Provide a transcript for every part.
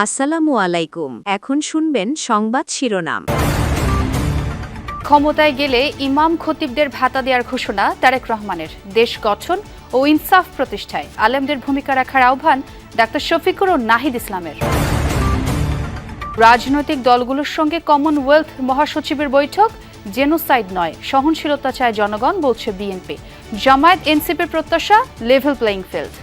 আসসালামু আলাইকুম। এখন শুনবেন সংবাদ শিরোনাম। ক্ষমতায় গেলে ইমাম খতিবদের ভাতা দেওয়ার ঘোষণা তারেক রহমানের। দেশ গঠন ও ইনসাফ প্রতিষ্ঠায় আলেমদের ভূমিকা রাখার আহ্বান ডাক্তার শফিকুর ও নাহিদ ইসলামের। রাজনৈতিক দলগুলোর সঙ্গে কমনওয়েলথ মহাসচিবের বৈঠক। জেনোসাইড নয়, সহনশীলতা চায় জনগণ, বলছে বিএনপি। জামায়াত, এনসিপির প্রত্যাশা লেভেল প্লেইং ফিল্ড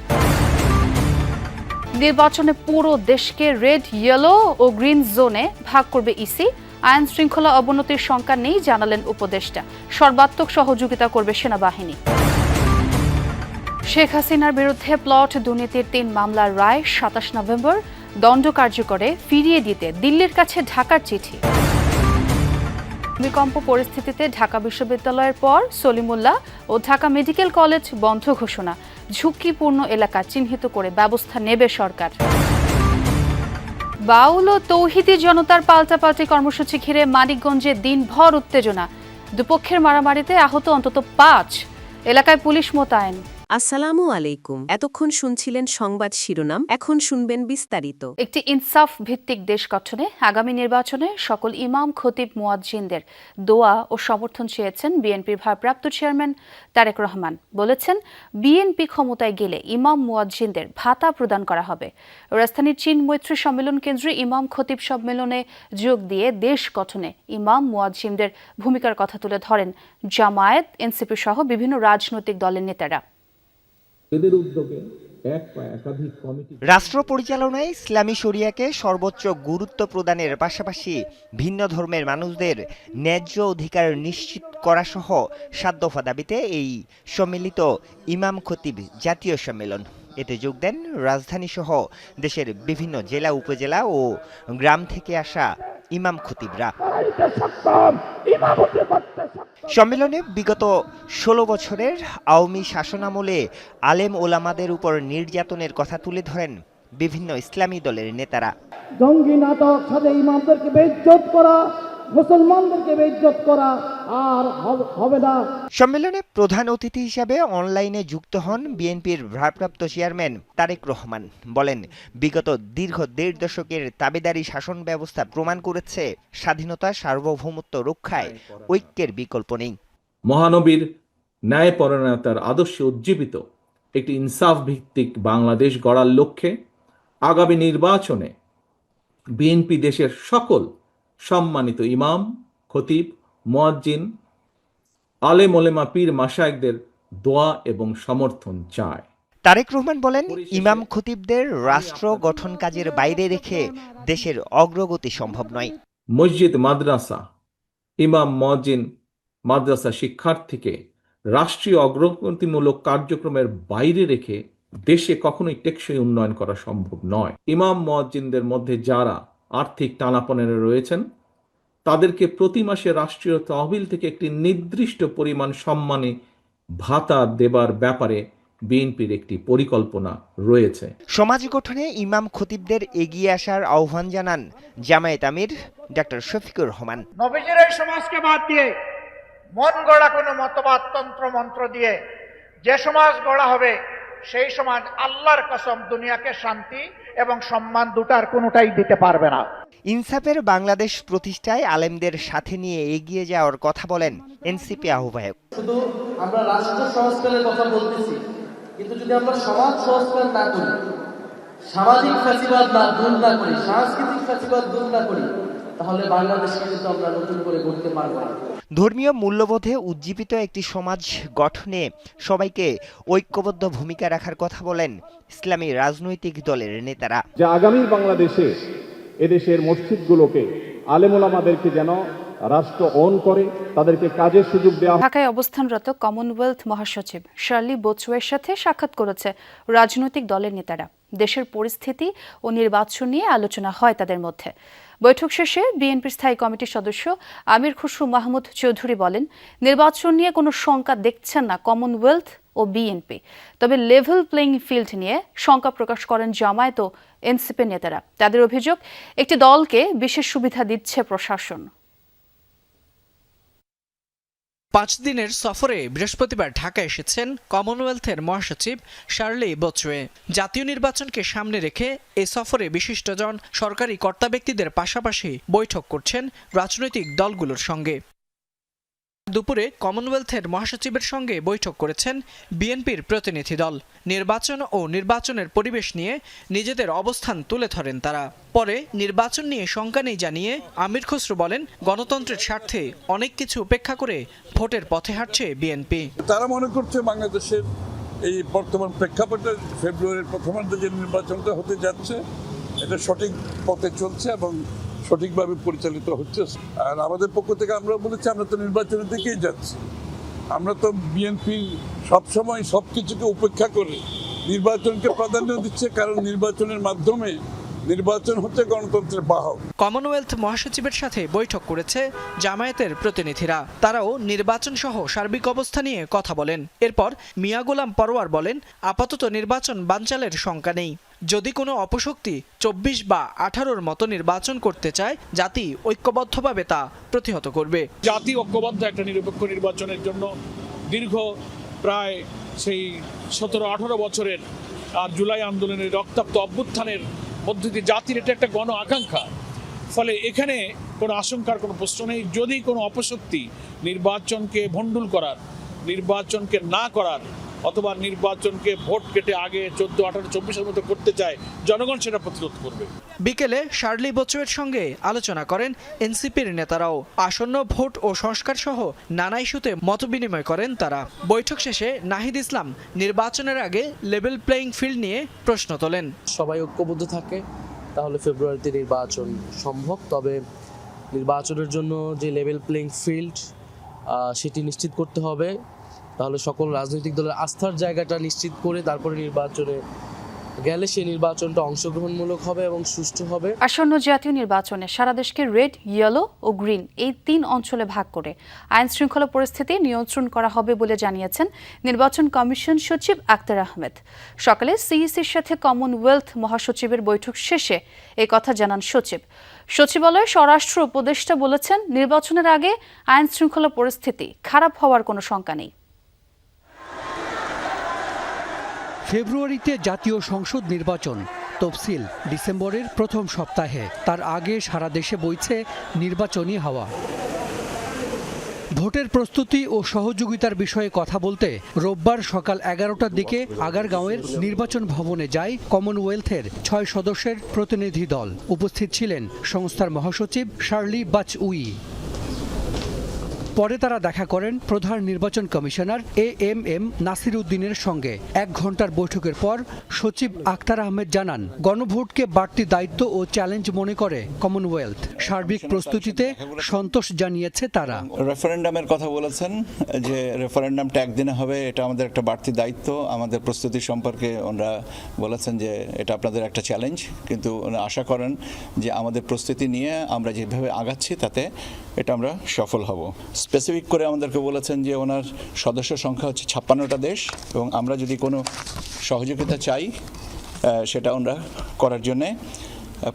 নির্বাচনে পুরো দেশকে রেড ইয়েলো ও গ্রিন জোনে ভাগ করবে ইসি আইন শৃঙ্খলা অবনতির শঙ্কা নেই, জানালেন উপদেষ্টা। সর্বাত্মক সহযোগিতা করবে সেনাবাহিনী। শেখ হাসিনার বিরুদ্ধে প্লট দুর্নীতির তিন মামলার রায় সাতাশ নভেম্বর, দণ্ড কার্যকরে ফিরিয়ে দিতে দিল্লির কাছে ঢাকার চিঠি। ভূমিকম্প পরিস্থিতিতে ঢাকা বিশ্ববিদ্যালয়ের পর সলিমুল্লাহ ও ঢাকা মেডিকেল কলেজ বন্ধ ঘোষণা। ঝুঁকিপূর্ণ এলাকা চিহ্নিত করে ব্যবস্থা নেবে সরকার। বাউল ও তৌহিদি জনতার পাল্টাপাল্টি কর্মসূচি ঘিরে মানিকগঞ্জে দিনভর উত্তেজনা। দুপক্ষের মারামারিতে আহত অন্তত পাঁচ। এলাকায় পুলিশ মোতায়েন। আসসালামু আলাইকুম। এতক্ষণ শুনছিলেন সংবাদ শিরোনাম, এখন শুনবেন বিস্তারিত। একটি ইনসাফ ভিত্তিক দেশ গঠনে আগামী নির্বাচনে সকল ইমাম, খতিব, মুয়াজ্জিনদের দোয়া ও সমর্থন চেয়েছেন বিএনপির ভারপ্রাপ্ত চেয়ারম্যান তারেক রহমান। বলেছেন, বিএনপি ক্ষমতায় গেলে ইমাম, মুয়াজ্জিনদের ভাতা প্রদান করা হবে। রাজধানীর চীন মৈত্রী সম্মেলন কেন্দ্রে ইমাম, খতিব সম্মেলনে যোগ দিয়ে দেশ গঠনে ইমাম, মুয়াজ্জিনদের ভূমিকার কথা তুলে ধরেন জামায়াত, এনসিপি সহ বিভিন্ন রাজনৈতিক দলের নেতারা। এদের উদ্যোগে এক বা একাধিক কমিটি রাষ্ট্র পরিচালনায় ইসলামী শরিয়াকে সর্বোচ্চ গুরুত্ব প্রদানের পাশাপাশি ভিন্ন ধর্মের মানুষদের ন্যায্য অধিকার নিশ্চিত করা সহ সাধ্যফা দাবিতে এই সম্মিলিত ইমাম খতিব জাতীয় সম্মেলন। এতে যোগ দেন রাজধানী সহ দেশের বিভিন্ন জেলা উপজেলা ও গ্রাম থেকে আসা ইমাম খতিবরা। সম্মেলনে বিগত ষোলো বছরের আওয়ামী শাসনামলে আলেম ওলামাদের উপর নির্যাতনের কথা তুলে ধরেন বিভিন্ন ইসলামী দলের নেতারা। জঙ্গি নাটক সাথে ইমামদেরকে বেজ্জত করা মুসলমানদেরকে বেইজ্জত করা আর হবে না। সম্মেলনে প্রধান অতিথি হিসাবে অনলাইনে যুক্ত হন বিএনপির ভারপ্রাপ্ত চেয়ারম্যান তারেক রহমান। বলেন বিগত দীর্ঘ দেড় দশকের তাবেদারি শাসন ব্যবস্থা প্রমাণ করেছে স্বাধীনতা সার্বভৌমত্ব রক্ষায় ঐক্যের বিকল্প নেই। মহানবীর ন্যায়পরায়ণতার আদর্শে উজ্জীবিত একটি ইনসাফ ভিত্তিক বাংলাদেশ গড়ার লক্ষ্যে আগামী নির্বাচনে বিএনপি দেশের সকল সম্মানিত ইমাম খতিব মুয়াজ্জিন আলেম ওলেমা পীর মাসায়েকদের দোয়া এবং সমর্থন চায়। তারেক রহমান বলেন ইমাম খতিবদের রাষ্ট্র গঠন কাজের বাইরে রেখে দেশের অগ্রগতি সম্ভব নয়। মসজিদ মাদ্রাসা ইমাম মজিন মাদ্রাসা শিক্ষার্থীকে রাষ্ট্রীয় অগ্রগতিমূলক কার্যক্রমের বাইরে রেখে দেশে কখনোই টেকসই উন্নয়ন করা সম্ভব নয়। ইমাম মজ্জিনদের মধ্যে যারা আর্থিক টানাপনেরে রয়েছেন। তাদেরকে প্রতি মাসে রাষ্ট্রীয় তহবিল থেকে একটি নির্দিষ্ট পরিমাণ সম্মানে ভাতা দেবার ব্যাপারে বিএনপির একটি পরিকল্পনা রয়েছে। সমাজ গঠনে ইমাম খতিবদের এগিয়ে আসার আহ্বান জানান জামায়াত আমির ডক্টর শফিকুর রহমান। নবীজির এই সমাজকে বাদ দিয়ে মন গড়া কোনো মতবাদ তন্ত্র মন্ত্র দিয়ে যে সমাজ গড়া হবে সেই সমাজ আল্লাহর কসম দুনিয়াকে শান্তি এবং সম্মান দুটার কোনোটাই দিতে পারবে না। ইনসাফের বাংলাদেশ প্রতিষ্ঠায় আলেমদের সাথে নিয়ে এগিয়ে যাওয়ার কথা বলেন এনসিপি আহ্বায়ক। শুধু আমরা রাষ্ট্র সংস্কারের কথা বলতেছি কিন্তু যদি আমরা সমাজ সংস্কার না করি সামাজিক ফ্যাসিবাদ না দূর না করি সাংস্কৃতিক ফ্যাসিবাদ দূর না করি তাহলে বাংলাদেশকে কিন্তু আমরা নতুন করে গড়তে পারব না। ধর্মীয় মূল্যবোধে উজ্জীবিত একটি সমাজ গঠনে সবাইকে ঐক্যবদ্ধ ভূমিকা রাখার কথা বলেন ইসলামী রাজনৈতিক দলের নেতারা। যে আগামী বাংলাদেশে এদেশের মসজিদগুলোকে আলেমোলামাদেরকে যেন রাষ্ট্র অন করে, তাদেরকে কাজের সুযোগ দেওয়া ঢাকায় অবস্থানরত কমনওয়েলথ মহাসচিব শার্লি বোচওয়ের সাথে সাক্ষাৎ করেছে রাজনৈতিক দলের নেতারা। দেশের পরিস্থিতি ও নির্বাচন নিয়ে আলোচনা হয় তাদের মধ্যে। বৈঠক শেষে বিএনপির স্থায়ী কমিটির সদস্য আমির খুসরু মাহমুদ চৌধুরী বলেন, নির্বাচন নিয়ে কোনো শঙ্কা দেখছেন না কমনওয়েলথ ও বিএনপি। তবে লেভেল প্লেইং ফিল্ড নিয়ে শঙ্কা প্রকাশ করেন জামায়াত ও এনসিপি নেতারা। তাদের অভিযোগ, একটি দলকে বিশেষ সুবিধা দিচ্ছে প্রশাসন। পাঁচ দিনের সফরে বৃহস্পতিবার ঢাকা এসেছেন কমনওয়েলথের মহাসচিব শার্লি বোচওয়ে জাতীয় নির্বাচনকে সামনে রেখে এ সফরে বিশিষ্টজন সরকারি কর্তা ব্যক্তিদের পাশাপাশি বৈঠক করছেন রাজনৈতিক দলগুলোর সঙ্গে। দুপুরে কমনওয়েলথের মহাসচিবের সঙ্গে বৈঠক করেছেন বিএনপির প্রতিনিধি দল। নির্বাচন ও নির্বাচনের পরিবেশ নিয়ে নিজেদের অবস্থান তুলে ধরেন তারা। পরে নির্বাচন নিয়ে শঙ্কা নেই জানিয়ে আমির খসরু বলেন, গণতন্ত্রের স্বার্থে অনেক কিছু উপেক্ষা করে ভোটের পথে হাঁটছে বিএনপি। তারা মনে করছে বাংলাদেশের এই বর্তমান প্রেক্ষাপটে ফেব্রুয়ারির প্রথমার্ধে যে নির্বাচনটা হতে যাচ্ছে, এটা সঠিক পথে চলছে এবং সঠিকভাবে পরিচালিত হচ্ছে। আর আমাদের পক্ষ থেকে আমরা বলেছি, আমরা তো নির্বাচনের দিকেই যাচ্ছি। আমরা তো বিএনপি সবসময় সব কিছুকে উপেক্ষা করে নির্বাচনকে প্রাধান্য দিচ্ছে, কারণ নির্বাচনের মাধ্যমে নির্বাচন হচ্ছে গণতন্ত্রের বাহক। কমনওয়েলথ মহাসচিবের সাথে বৈঠক করেছে জামায়াতের প্রতিনিধিরা। তারাও নির্বাচন সহ সার্বিক অবস্থা নিয়ে কথা বলেন। এরপর মিয়া গোলাম পরোয়ার বলেন, আপাতত নির্বাচন বানচালের শঙ্কা নেই। যদি কোনো অপশক্তি চব্বিশ বা আঠারোর মতো নির্বাচন করতে চায়, জাতি ঐক্যবদ্ধভাবে তা প্রতিহত করবে। জাতি ঐক্যবদ্ধ একটা নিরপেক্ষ নির্বাচনের জন্য দীর্ঘ প্রায় সেই সতেরো, আঠারো বছরের, আর জুলাই আন্দোলনের রক্তাক্ত অভ্যুত্থানের মধ্য দিয়ে জাতির এটা একটা গণ আকাঙ্ক্ষা। ফলে এখানে কোনো আশঙ্কার কোনো প্রশ্ন নেই। যদি কোনো অপশক্তি নির্বাচনকে ভণ্ডুল করার, নির্বাচনকে না করার অথবা নির্বাচনকে ভোট কেটে আগে চোদ্দ আঠারো চব্বিশের মতো করতে চায় জনগণ সেটা প্রতিরোধ করবে। বিকেলে শার্লি বচুয়ের সঙ্গে আলোচনা করেন এনসিপির নেতারাও। আসন্ন ভোট ও সংস্কার সহ নানা ইস্যুতে মতবিনিময় করেন তারা। বৈঠক শেষে নাহিদ ইসলাম নির্বাচনের আগে লেভেল প্লেয়িং ফিল্ড নিয়ে প্রশ্ন তোলেন। সবাই ঐক্যবদ্ধ থাকে তাহলে ফেব্রুয়ারিতে নির্বাচন সম্ভব। তবে নির্বাচনের জন্য যে লেভেল প্লেইং ফিল্ড সেটি নিশ্চিত করতে হবে। তাহলে সকল রাজনৈতিক দলের আস্থার জায়গাটা নিশ্চিত করে তারপরে নির্বাচনে গেলে সেই নির্বাচনটা অংশগ্রহণমূলক হবে এবং সুষ্ঠু হবে। আসন্ন জাতীয় নির্বাচনে সারা দেশকে রেড, ইয়েলো ও গ্রিন এই তিন অঞ্চলে ভাগ করে আইন শৃঙ্খলা পরিস্থিতি নিয়ন্ত্রণ করা হবে বলে জানিয়েছেন নির্বাচন কমিশন সচিব আক্তার আহমেদ। সকালে সিইসির সাথে কমনওয়েলথ মহাসচিবের বৈঠক শেষে এই কথা জানান সচিব। সচিবালয়ের স্বরাষ্ট্র উপদেষ্টা বলেছেন, নির্বাচনের আগে আইন শৃঙ্খলা পরিস্থিতি খারাপ হওয়ার কোনো শঙ্কা নেই। ফেব্রুয়ারিতে জাতীয় সংসদ নির্বাচন তফসিল ডিসেম্বরের প্রথম সপ্তাহে। তার আগে সারা দেশে বইছে নির্বাচনী হাওয়া। ভোটের প্রস্তুতি ও সহযোগিতার বিষয়ে কথা বলতে রোববার সকাল এগারোটার দিকে আগারগাঁওয়ের নির্বাচন ভবনে যায় কমনওয়েলথের ছয় সদস্যের প্রতিনিধি দল। উপস্থিত ছিলেন সংস্থার মহাসচিব শার্লি বাচ উই পরে তারা দেখা করেন প্রধান নির্বাচন commissioner A M M Nasir উদ্দিনের সঙ্গে। এক ঘণ্টার বৈঠকের পর সচিব আক্তার আহমেদ জানান, গণভোটকে বাড়তি দায়িত্ব ও চ্যালেঞ্জ মনে করে কমনওয়েলথ। সার্বিক প্রস্তুতিতে সন্তোষ জানিয়েছে তারা। রেফারেন্ডামের কথা বলেছেন যে রেফারেন্ডামটা একদিনে হবে, এটা আমাদের একটা বাড়তি দায়িত্ব। আমাদের প্রস্তুতি সম্পর্কে ওনারা বলেছেন যে এটা আপনাদের একটা চ্যালেঞ্জ। কিন্তু আশা করেন যে আমাদের প্রস্তুতি নিয়ে আমরা যেভাবে আগাচ্ছি, তাতে এটা আমরা সফল হব। স্পেসিফিক করে আমাদেরকে বলেছেন যে ওনার সদস্য সংখ্যা হচ্ছে ছাপ্পান্নটা দেশ এবং আমরা যদি কোনো সহযোগিতা চাই সেটা ওনারা করার জন্যে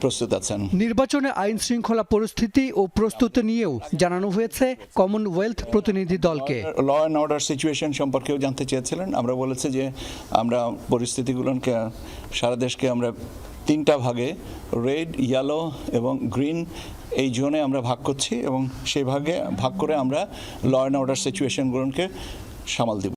প্রস্তুত আছেন। নির্বাচনে আইন শৃঙ্খলা পরিস্থিতি ও প্রস্তুতি নিয়েও জানানো হয়েছে কমনওয়েলথ প্রতিনিধি দলকে। ল অ্যান্ড অর্ডার সিচুয়েশন সম্পর্কেও জানতে চেয়েছিলেন। আমরা বলেছি যে আমরা পরিস্থিতিগুলোকে সারা দেশকে আমরা তিনটা ভাগে রেড ইয়েলো এবং গ্রিন এই জোনে আমরা ভাগ করছি এবং সেই ভাগে, ভাগ করে আমরা ল অ্যান্ড অর্ডার সিচুয়েশনগুলোকে সামাল দিব।